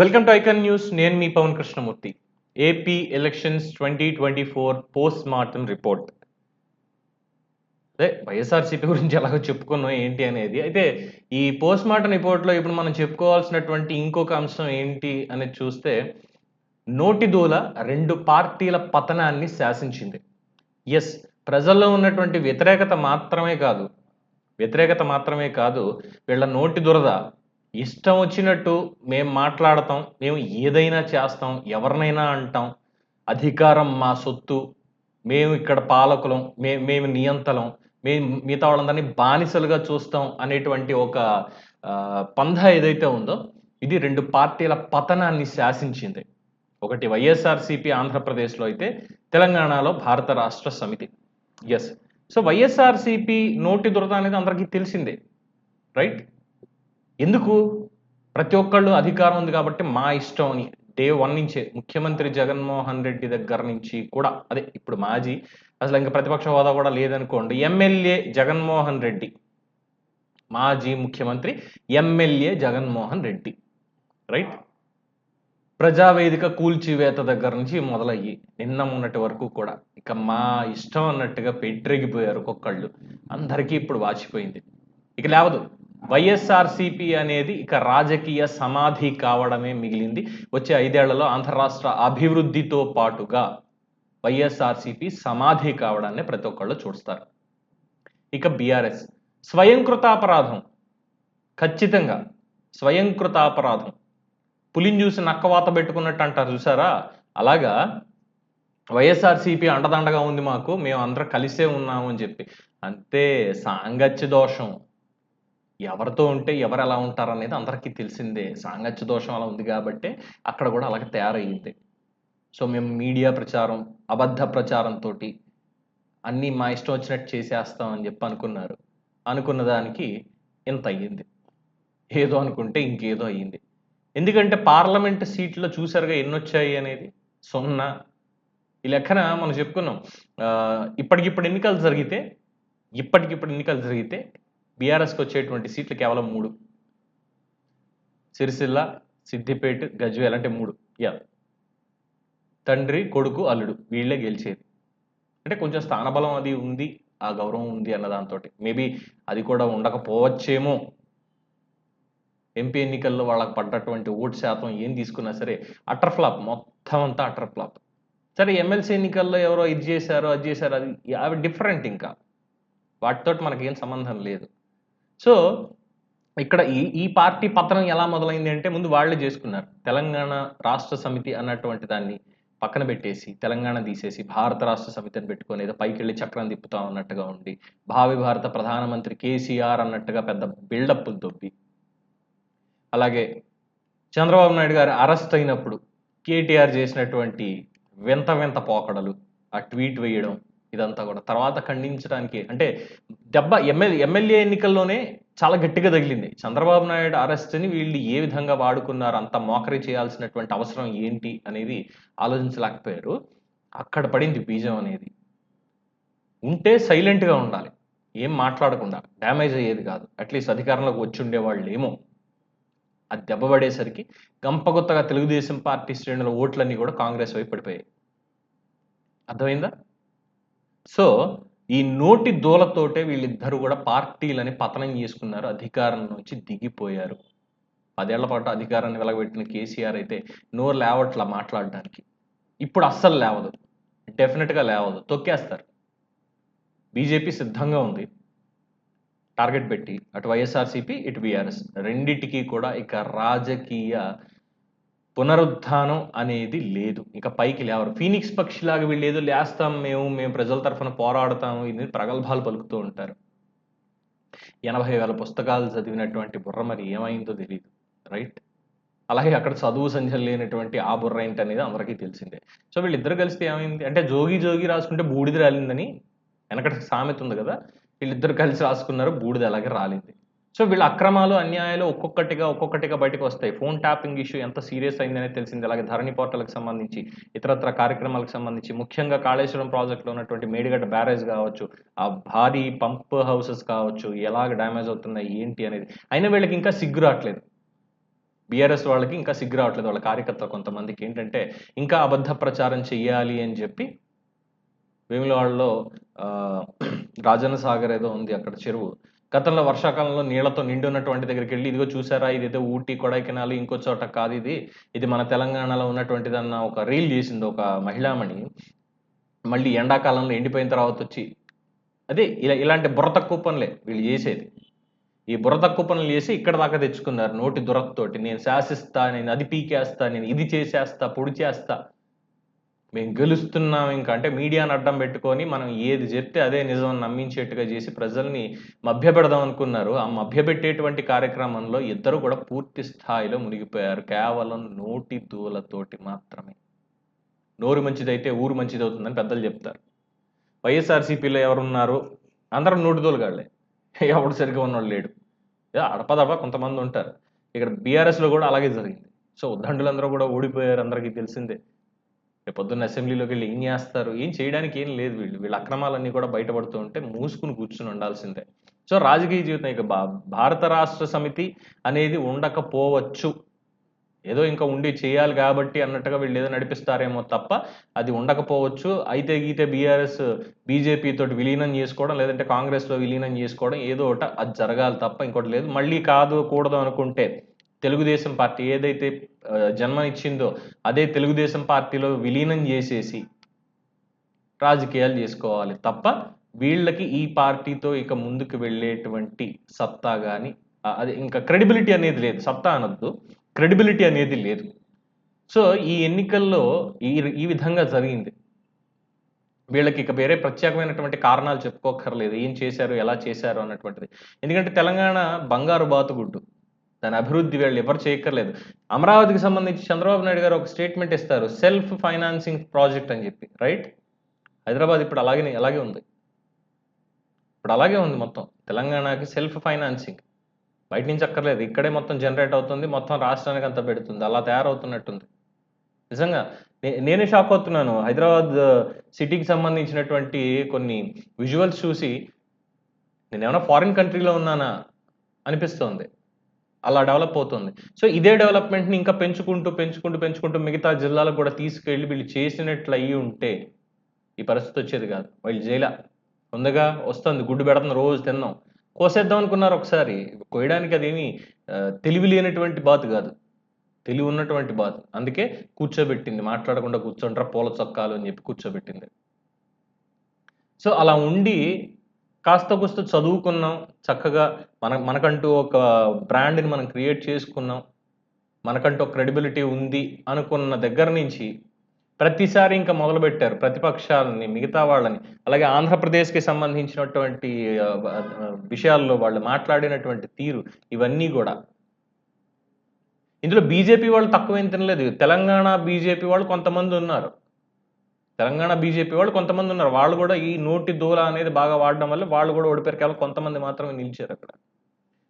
Welcome to icon news. నేను మీ Pawan Krishnamurthy. AP elections twenty twenty four post mortem report. అదే YSRCP గురించి ఎలాగో చెప్పుకున్నాం ఏంటి అనేది. అయితే ఈ పోస్ట్ మార్టం రిపోర్ట్లో ఇప్పుడు మనం చెప్పుకోవాల్సినటువంటి ఇంకొక అంశం ఏంటి అనేది చూస్తే నోటి దూల రెండు పార్టీల పతనాన్ని శాసించింది. ఎస్ ప్రజల్లో ఉన్నటువంటి వ్యతిరేకత మాత్రమే కాదు వ్యతిరేకత మాత్రమే కాదు వీళ్ళ నోటి దురద ఇష్టం వచ్చినట్టు మేము మాట్లాడతాం మేము ఏదైనా చేస్తాం ఎవరినైనా అంటాం. అధికారం మా సొత్తు. మేము ఇక్కడ పాలకులం మే మేము నియంతలం. మేము మిగతా వాళ్ళందరినీ బానిసలుగా చూస్తాం అనేటువంటి ఒక పంధ ఏదైతే ఉందో ఇది రెండు పార్టీల పతనాన్ని శాసించింది. ఒకటి వైఎస్ఆర్సీపీ ఆంధ్రప్రదేశ్లో అయితే తెలంగాణలో భారత రాష్ట్ర సమితి. ఎస్ సో వైఎస్ఆర్సీపీ నోటి దురద అనేది అందరికీ తెలిసిందే. రైట్ ఎందుకు? ప్రతి ఒక్కళ్ళు అధికారం ఉంది కాబట్టి మా ఇష్టం అని. డే వన్ నుంచే ముఖ్యమంత్రి జగన్మోహన్ రెడ్డి దగ్గర నుంచి కూడా అదే ఇప్పుడు మాజీ అసలు ఇంకా ప్రతిపక్ష హోదా కూడా లేదనుకోండి ఎమ్మెల్యే జగన్మోహన్ రెడ్డి మాజీ ముఖ్యమంత్రి ఎమ్మెల్యే జగన్మోహన్ రెడ్డి రైట్? ప్రజావేదిక కూల్చివేత దగ్గర నుంచి మొదలయ్యి నిన్న మొన్నటి వరకు కూడా ఇక మా ఇష్టం అన్నట్టుగా పెట్టిరెగిపోయారు ఒక్కొక్కళ్ళు. అందరికీ ఇప్పుడు వాచిపోయింది. ఇక లేవదు. వైఎస్ఆర్సీపీ అనేది ఇక రాజకీయ సమాధి కావడమే మిగిలింది. వచ్చే ఐదేళ్ళలో అంతరాష్ట్ర అభివృద్ధితో పాటుగా వైఎస్ఆర్సీపీ సమాధి కావడాన్ని ప్రతి ఒక్కళ్ళు చూస్తారు. ఇక బీఆర్ఎస్. స్వయంకృతాపరాధం. ఖచ్చితంగా స్వయంకృతాపరాధం. పులిని చూసి నక్కవాత పెట్టుకున్నట్టు అంటారు చూసారా? అలాగా? వైఎస్ఆర్సీపీ అండదండగా ఉంది మాకు. మేము అందరం కలిసే ఉన్నాము అని చెప్పి. అంతే సాంగత్య దోషం. ఎవరితో ఉంటే ఎవరు ఎలా ఉంటారు అనేది అందరికీ తెలిసిందే. సాంగత్య దోషం అలా ఉంది కాబట్టి అక్కడ కూడా అలాగే తయారయ్యింది. సో మేము మీడియా ప్రచారం అబద్ధ ప్రచారంతో అన్నీ మా ఇష్టం వచ్చినట్టు చేసేస్తాం అని చెప్పి అనుకున్నారు. అనుకున్న దానికి ఇంత అయ్యింది. ఏదో అనుకుంటే ఇంకేదో అయ్యింది. ఎందుకంటే పార్లమెంట్ సీట్లో చూసారుగా ఎన్ని వచ్చాయి అనేది? సున్నా. ఈ లెక్కన మనం చెప్పుకున్నాం. ఇప్పటికిప్పుడు ఎన్నికలు జరిగితే ఇప్పటికిప్పుడు ఎన్నికలు జరిగితే బీఆర్ఎస్కి వచ్చేటువంటి సీట్లు కేవలం మూడు. సిరిసిల్ల సిద్దిపేట గజ్వేల్ అంటే మూడు. యా. తండ్రి కొడుకు అల్లుడు. వీళ్ళే గెలిచేది. అంటే కొంచెం స్థానబలం అది ఉంది ఆ గౌరవం ఉంది అన్న దాంతో మేబీ అది కూడా ఉండకపోవచ్చేమో. ఎంపీ ఎన్నికల్లో వాళ్ళకి పడ్డటువంటి ఓటు శాతం ఏం తీసుకున్నా సరే అటర్ ఫ్లాప్. మొత్తం అంతా అటర్ ఫ్లాప్. సరే ఎమ్మెల్సీ ఎన్నికల్లో ఎవరో ఇది చేశారో అది చేశారో అది అవి డిఫరెంట్ ఇంకా. వాటితో మనకేం సంబంధం లేదు. సో ఇక్కడ ఈ ఈ పార్టీ పత్రం ఎలా మొదలైంది అంటే ముందు వాళ్ళే చేసుకున్నారు. తెలంగాణ రాష్ట్ర సమితి అన్నటువంటి దాన్ని పక్కన పెట్టేసి తెలంగాణ తీసేసి భారత రాష్ట్ర సమితిని పెట్టుకొని ఏదో పైకి వెళ్ళి చక్రం తిప్పుతాం అన్నట్టుగా ఉండి భావి భారత ప్రధానమంత్రి కేసీఆర్ అన్నట్టుగా పెద్ద బిల్డప్లు దొబ్బి అలాగే చంద్రబాబు నాయుడు గారు అరెస్ట్ అయినప్పుడు కేటీఆర్ చేసినటువంటి వింత వింత పోకడలు ఆ ట్వీట్ వేయడం ఇదంతా కూడా. తర్వాత ఖండించడానికి అంటే దెబ్బ ఎమ్మెల్యే ఎమ్మెల్యే ఎన్నికల్లోనే చాలా గట్టిగా తగిలింది. చంద్రబాబు నాయుడు అరెస్ట్ని వీళ్ళు ఏ విధంగా వాడుకున్నారు అంత మోకరీ చేయాల్సినటువంటి అవసరం ఏంటి అనేది ఆలోచించలేకపోయారు. అక్కడ పడింది బీజం అనేది. ఉంటే సైలెంట్గా ఉండాలి. ఏం మాట్లాడకుండా. డ్యామేజ్ అయ్యేది కాదు. అట్లీస్ట్ అధికారంలోకి వచ్చి ఉండేవాళ్ళు ఏమో అది దెబ్బపడేసరికి గంపగొత్తగా తెలుగుదేశం పార్టీ శ్రేణుల ఓట్లన్నీ కూడా కాంగ్రెస్ వైపు పడిపోయాయి. అర్థమైందా? సో ఈ నోటి దూలతోటే వీళ్ళిద్దరూ కూడా పార్టీలని పతనం చేసుకున్నారు అధికారం నుంచి దిగిపోయారు. పదేళ్ళ పాటు అధికారాన్ని వెలగబెట్టిన కేసీఆర్ అయితే నోరు లేవట్లా మాట్లాడడానికి. ఇప్పుడు అస్సలు లేవదు. డెఫినెట్గా లేవదు. తొక్కేస్తారు. బీజేపీ సిద్ధంగా ఉంది. టార్గెట్ పెట్టి అటు వైఎస్ఆర్సీపీ ఇటు బీఆర్ఎస్. రెండిటికీ కూడా ఇక రాజకీయ పునరుద్ధానం అనేది లేదు. ఇక పైకి లేవరు. ఫీనిక్స్ పక్షిలాగా వీళ్ళు ఏదో లేస్తాం మేము మేము ప్రజల తరఫున పోరాడతాము ఇది ప్రగల్భాలు పలుకుతూ ఉంటారు. ఎనభై వేల పుస్తకాలు చదివినటువంటి బుర్ర మరి ఏమైందో తెలియదు రైట్? అలాగే అక్కడ చదువు సంధ్యం లేనటువంటి ఆ బుర్ర ఏంటి అనేది అందరికీ తెలిసిందే. సో వీళ్ళిద్దరు కలిస్తే ఏమైంది? అంటే జోగి జోగి రాసుకుంటే బూడిద రాలిందని వెనకటి సామెత ఉంది కదా? వీళ్ళిద్దరు కలిసి రాసుకున్నారు బూడిద అలాగే రాలింది. సో వీళ్ళ అక్రమాలు అన్యాయాలు ఒక్కొక్కటిగా ఒక్కొక్కటిగా బయటకు వస్తాయి. ఫోన్ ట్యాపింగ్ ఇష్యూ ఎంత సీరియస్ అయిందనే తెలిసింది. అలాగే ధరణి పోర్టల్కి సంబంధించి ఇతరత్ర కార్యక్రమాలకు సంబంధించి ముఖ్యంగా కాళేశ్వరం ప్రాజెక్టులో ఉన్నటువంటి మేడిగడ్డ బ్యారేజ్ కావచ్చు ఆ భారీ పంప్ హౌసెస్ కావచ్చు ఎలాగ డ్యామేజ్ అవుతున్నాయి ఏంటి అనేది. అయినా వీళ్ళకి ఇంకా సిగ్గు రావట్లేదు. బీఆర్ఎస్ వాళ్ళకి ఇంకా సిగ్గు రావట్లేదు. వాళ్ళ కార్యకర్తలు కొంతమందికి ఏంటంటే ఇంకా అబద్ధ ప్రచారం చెయ్యాలి అని చెప్పి వేములవాడలో రాజన్న సాగర్ ఏదో ఉంది అక్కడ చెరువు. గతంలో వర్షాకాలంలో నీళ్ళతో నిండి ఉన్నటువంటి దగ్గరికి వెళ్ళి ఇదిగో చూసారా ఇదైతే ఊటీ కొడైకెనాల్ ఇంకో చోట కాదు ఇది. ఇది మన తెలంగాణలో ఉన్నటువంటిది అన్న ఒక రీల్ చేసింది ఒక మహిళామణి. మళ్ళీ ఎండాకాలంలో ఎండిపోయిన తర్వాత వచ్చి అదే ఇలా ఇలాంటి బురత కూపన్లే వీళ్ళు చేసేది. ఈ బురద కూపన్లు చేసి ఇక్కడ దాకా తెచ్చుకున్నారు నోటి దురతతోటి నేను శాసిస్తా నేను అది పీకేస్తా నేను ఇది చేసేస్తా పొడి చేస్తా. మేము గెలుస్తున్నాం ఇంకా. అంటే మీడియాను అడ్డం పెట్టుకొని మనం ఏది చెప్తే అదే నిజం నమ్మించేట్టుగా చేసి ప్రజల్ని మభ్యపెడదాం అనుకున్నారు. ఆ మభ్యపెట్టేటువంటి కార్యక్రమంలో ఇద్దరు కూడా పూర్తి స్థాయిలో మునిగిపోయారు. కేవలం నోటి దూలతోటి మాత్రమే. నోరు మంచిదైతే ఊరు మంచిది అవుతుందని పెద్దలు చెప్తారు. వైఎస్ఆర్సీపీలో ఎవరున్నారు? అందరం నోటి దూలగాళ్ళే. ఎవడు సరిగ్గా ఉన్నవాడు లేడు. ఏ అడపదడప కొంతమంది ఉంటారు. ఇక్కడ బీఆర్ఎస్లో కూడా అలాగే జరిగింది. సో ఉద్దండులందరూ కూడా ఓడిపోయారు అందరికీ తెలిసిందే. రేపు పొద్దున్న అసెంబ్లీలోకి వెళ్ళి ఏం చేస్తారు? ఏం చేయడానికి ఏం లేదు వీళ్ళు. వీళ్ళ అక్రమాలన్నీ కూడా బయటపడుతూ ఉంటే మూసుకుని కూర్చుని ఉండాల్సిందే. సో రాజకీయ జీవితం ఇక భా భారత రాష్ట్ర సమితి అనేది ఉండకపోవచ్చు. ఏదో ఇంకా ఉండి చేయాలి కాబట్టి అన్నట్టుగా వీళ్ళు ఏదో నడిపిస్తారేమో తప్ప అది ఉండకపోవచ్చు. అయితే గీతే బీఆర్ఎస్ బీజేపీ తోటి విలీనం చేసుకోవడం లేదంటే కాంగ్రెస్లో విలీనం చేసుకోవడం ఏదో ఒకటి అది జరగాలి తప్ప ఇంకోటి లేదు. మళ్ళీ కాదు కూడదు అనుకుంటే తెలుగుదేశం పార్టీ ఏదైతే జన్మనిచ్చిందో అదే తెలుగుదేశం పార్టీలో విలీనం చేసేసి రాజకీయాలు చేసుకోవాలి తప్ప వీళ్ళకి ఈ పార్టీతో ఇక ముందుకు వెళ్ళేటువంటి సత్తా కానీ అది ఇంకా క్రెడిబిలిటీ అనేది లేదు. సత్తా అనొద్దు. క్రెడిబిలిటీ అనేది లేదు. సో ఈ ఎన్నికల్లో ఈ ఈ విధంగా జరిగింది. వీళ్ళకి ఇక వేరే ప్రత్యేకమైనటువంటి కారణాలు చెప్పుకోకర్లేదు ఏం చేశారు ఎలా చేశారు అన్నటువంటిది. ఎందుకంటే తెలంగాణ బంగారు బాతుగుడ్డు. దాని అభివృద్ధి వీళ్ళు ఎవరు చేయక్కర్లేదు. అమరావతికి సంబంధించి చంద్రబాబు నాయుడు గారు ఒక స్టేట్మెంట్ ఇస్తారు సెల్ఫ్ ఫైనాన్సింగ్ ప్రాజెక్ట్ అని చెప్పి రైట్ హైదరాబాద్ ఇప్పుడు అలాగే అలాగే ఉంది. ఇప్పుడు అలాగే ఉంది మొత్తం. తెలంగాణకి సెల్ఫ్ ఫైనాన్సింగ్ బయట నుంచి అక్కర్లేదు. ఇక్కడే మొత్తం జనరేట్ అవుతుంది మొత్తం రాష్ట్రానికి అంతా పెడుతుంది. అలా తయారవుతున్నట్టుంది. నిజంగా నే- నేనే షాక్ అవుతున్నాను. హైదరాబాద్ సిటీకి సంబంధించినటువంటి కొన్ని విజువల్స్ చూసి నేను ఏమైనా ఫారిన్ కంట్రీలో ఉన్నానా? అనిపిస్తోంది. అలా డెవలప్ అవుతుంది. సో ఇదే డెవలప్మెంట్ని ఇంకా పెంచుకుంటూ పెంచుకుంటూ పెంచుకుంటూ మిగతా జిల్లాలకు కూడా తీసుకెళ్ళి వీళ్ళు చేసినట్లు అయ్యి ఉంటే ఈ పరిస్థితి వచ్చేది కాదు. వాళ్ళు జైలా ఉందగా వస్తుంది. గుడ్డు పెడుతుంది రోజు తిన్నాం. కోసేద్దాం అనుకున్నారు ఒకసారి. కోయడానికి అదేమి తెలివి లేనటువంటి బాధ కాదు. తెలివి ఉన్నటువంటి బాధ అందుకే కూర్చోబెట్టింది. మాట్లాడకుండా కూర్చోంటారా పూల చొక్కాలు అని చెప్పి కూర్చోబెట్టింది. సో అలా ఉండి కాస్త కూస్త చదువుకున్నాం చక్కగా మన మనకంటూ ఒక బ్రాండ్ని మనం క్రియేట్ చేసుకున్నాం మనకంటూ ఒక క్రెడిబిలిటీ ఉంది అనుకున్న దగ్గర నుంచి ప్రతిసారి ఇంకా మొదలుపెట్టారు ప్రతిపక్షాలని మిగతా వాళ్ళని. అలాగే ఆంధ్రప్రదేశ్కి సంబంధించినటువంటి విషయాల్లో వాళ్ళు మాట్లాడినటువంటి తీరు ఇవన్నీ కూడా. ఇందులో బీజేపీ వాళ్ళు తక్కువేం తినలేదు. తెలంగాణ బీజేపీ వాళ్ళు కొంతమంది ఉన్నారు. తెలంగాణ బీజేపీ వాళ్ళు కొంతమంది ఉన్నారు. వాళ్ళు కూడా ఈ నోటి దూల అనేది బాగా వాడడం వల్ల వాళ్ళు కూడా ఓడిపోయారు. కేవలం కొంతమంది మాత్రమే నిలిచారు అక్కడ.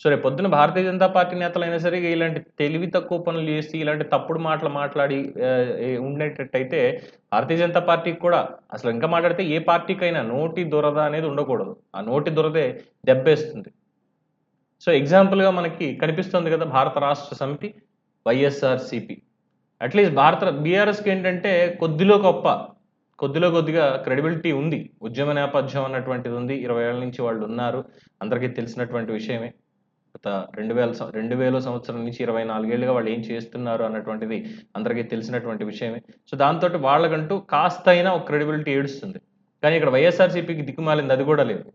సో రేపు పొద్దున భారతీయ జనతా పార్టీ నేతలైనా సరే ఇలాంటి తెలివి తక్కువ పనులు చేసి ఇలాంటి తప్పుడు మాటలు మాట్లాడి ఉండేటట్టయితే భారతీయ జనతా పార్టీకి కూడా అసలు ఇంకా మాట్లాడితే ఏ పార్టీకైనా నోటి దురద అనేది ఉండకూడదు. ఆ నోటి దురదే దెబ్బేస్తుంది. సో ఎగ్జాంపుల్గా మనకి కనిపిస్తుంది కదా భారత రాష్ట్ర సమితి వైఎస్ఆర్సిపి. అట్లీస్ట్ భారత బీఆర్ఎస్కి ఏంటంటే కొద్దిలో గొప్ప కొద్దిలో కొద్దిగా క్రెడిబిలిటీ ఉంది. ఉద్యమ నేపథ్యం అన్నటువంటిది ఉంది. ఇరవై ఏళ్ళ నుంచి వాళ్ళు ఉన్నారు. అందరికీ తెలిసినటువంటి విషయమే. గత రెండు వేల రెండు వేల సంవత్సరం నుంచి ఇరవై నాలుగేళ్ళుగా వాళ్ళు ఏం చేస్తున్నారు అన్నటువంటిది అందరికీ తెలిసినటువంటి విషయమే. సో దాంతో వాళ్ళకంటూ కాస్త అయినా ఒక క్రెడిబిలిటీ ఏడుస్తుంది. కానీ ఇక్కడ వైఎస్ఆర్సీపీకి దిక్కుమాలింది అది కూడా లేదు.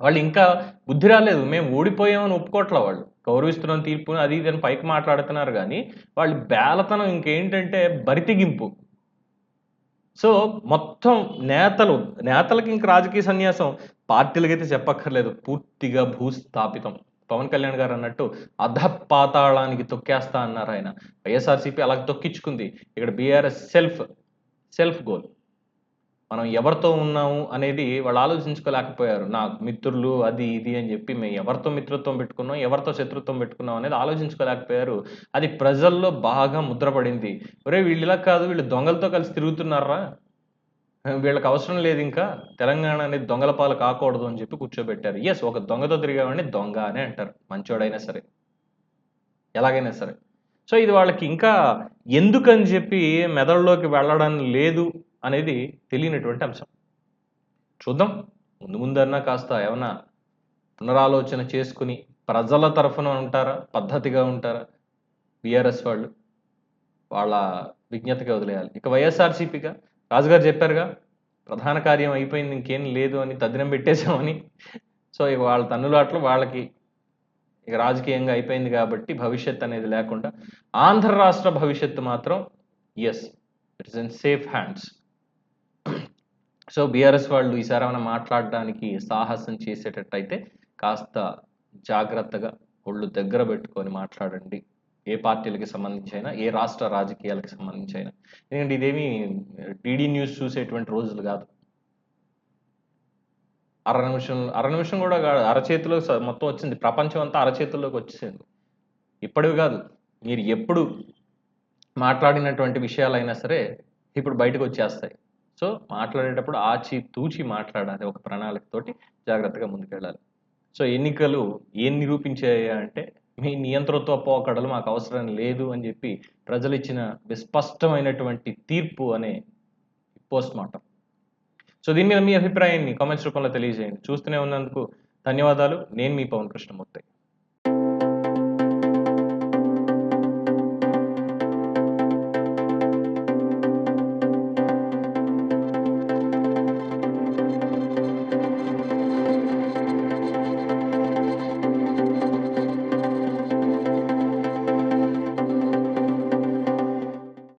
వాళ్ళు ఇంకా బుద్ధి రాలేదు. మేము ఓడిపోయామని ఒప్పుకోవట్లే వాళ్ళు. గౌరవిస్తున్నాం తీర్పును అది ఇది అని పైకి మాట్లాడుతున్నారు కానీ వాళ్ళు బేలతనం ఇంకేంటంటే బరితెగింపు. సో మొత్తం నేతలు నేతలకి ఇంక రాజకీయ సన్యాసం పార్టీలకైతే చెప్పక్కర్లేదు. పూర్తిగా భూస్థాపితం. పవన్ కళ్యాణ్ గారు అన్నట్టు అధపాతాళానికి తొక్కేస్తా అన్నారు ఆయన. వైఎస్ఆర్సీపీ అలా తొక్కించుకుంది. ఇక్కడ బీఆర్ఎస్ సెల్ఫ్ సెల్ఫ్ గోల్. మనం ఎవరితో ఉన్నాము అనేది వాళ్ళు ఆలోచించుకోలేకపోయారు. నా మిత్రులు అది ఇది అని చెప్పి మేము ఎవరితో మిత్రత్వం పెట్టుకున్నాం ఎవరితో శత్రుత్వం పెట్టుకున్నాం అనేది ఆలోచించుకోలేకపోయారు. అది ప్రజల్లో బాగా ముద్రపడింది ఒరే వీళ్ళు ఇలా కాదు వీళ్ళు దొంగలతో కలిసి తిరుగుతున్నారా? వీళ్ళకి అవసరం లేదు ఇంకా. తెలంగాణ అనేది దొంగల పాలు కాకూడదు అని చెప్పి కూర్చోబెట్టారు. ఎస్ ఒక దొంగతో తిరిగామని దొంగ అనే అంటారు. మంచోడైనా సరే. ఎలాగైనా సరే. సో ఇది వాళ్ళకి ఇంకా ఎందుకని చెప్పి మెదడులోకి వెళ్ళడం లేదు. అనేది తెలియనటువంటి అంశం. చూద్దాం. ముందు ముందన్నా కాస్త ఏమన్నా పునరాలోచన చేసుకుని ప్రజల తరఫున ఉంటారా? పద్ధతిగా ఉంటారా? బీఆర్ఎస్ వాళ్ళు వాళ్ళ విజ్ఞతగా వదిలేయాలి. ఇక వైఎస్ఆర్సీపీగా రాజుగారు చెప్పారుగా ప్రధాన కార్యం అయిపోయింది ఇంకేం లేదు అని తద్దినం పెట్టేశామని. సో ఇక వాళ్ళ తన్నులాట్లు వాళ్ళకి ఇక రాజకీయంగా అయిపోయింది కాబట్టి భవిష్యత్ అనేది లేకుండా ఆంధ్ర రాష్ట్ర భవిష్యత్తు మాత్రం yes it's in safe hands so BRS వాళ్ళు ఈసారి ఏమైనా మాట్లాడడానికి సాహసం చేసేటట్టయితే కాస్త జాగ్రత్తగా ఒళ్ళు దగ్గర పెట్టుకొని మాట్లాడండి. ఏ పార్టీలకి సంబంధించి అయినా ఏ రాష్ట్ర రాజకీయాలకు సంబంధించి అయినా ఎందుకంటే ఇదేమి డీడీ న్యూస్ చూసేటువంటి రోజులు కాదు. అర నిమిషం అర నిమిషం కూడా కాదు. అరచేతిలో స- మొత్తం వచ్చింది. ప్రపంచం అంతా అరచేతుల్లోకి వచ్చేసింది. ఇప్పటివి కాదు. మీరు ఎప్పుడు మాట్లాడినటువంటి విషయాలైనా సరే ఇప్పుడు బయటకు వచ్చేస్తాయి. సో మాట్లాడేటప్పుడు ఆచి తూచి మాట్లాడాలి ఒక ప్రణాళికతోటి జాగ్రత్తగా ముందుకెళ్ళాలి. సో ఎన్నికలు ఏం నిరూపించాయా అంటే మీ నియంత్రణతో పోకడలు మాకు అవసరం లేదు అని చెప్పి ప్రజలు ఇచ్చిన విస్పష్టమైనటువంటి తీర్పు అనే పోస్ట్ మార్టం. సో దీని మీద మీ అభిప్రాయాన్ని కామెంట్స్ రూపంలో తెలియజేయండి. చూస్తూనే ఉన్నందుకు ధన్యవాదాలు. నేను మీ పవన్ కృష్ణమూర్తి.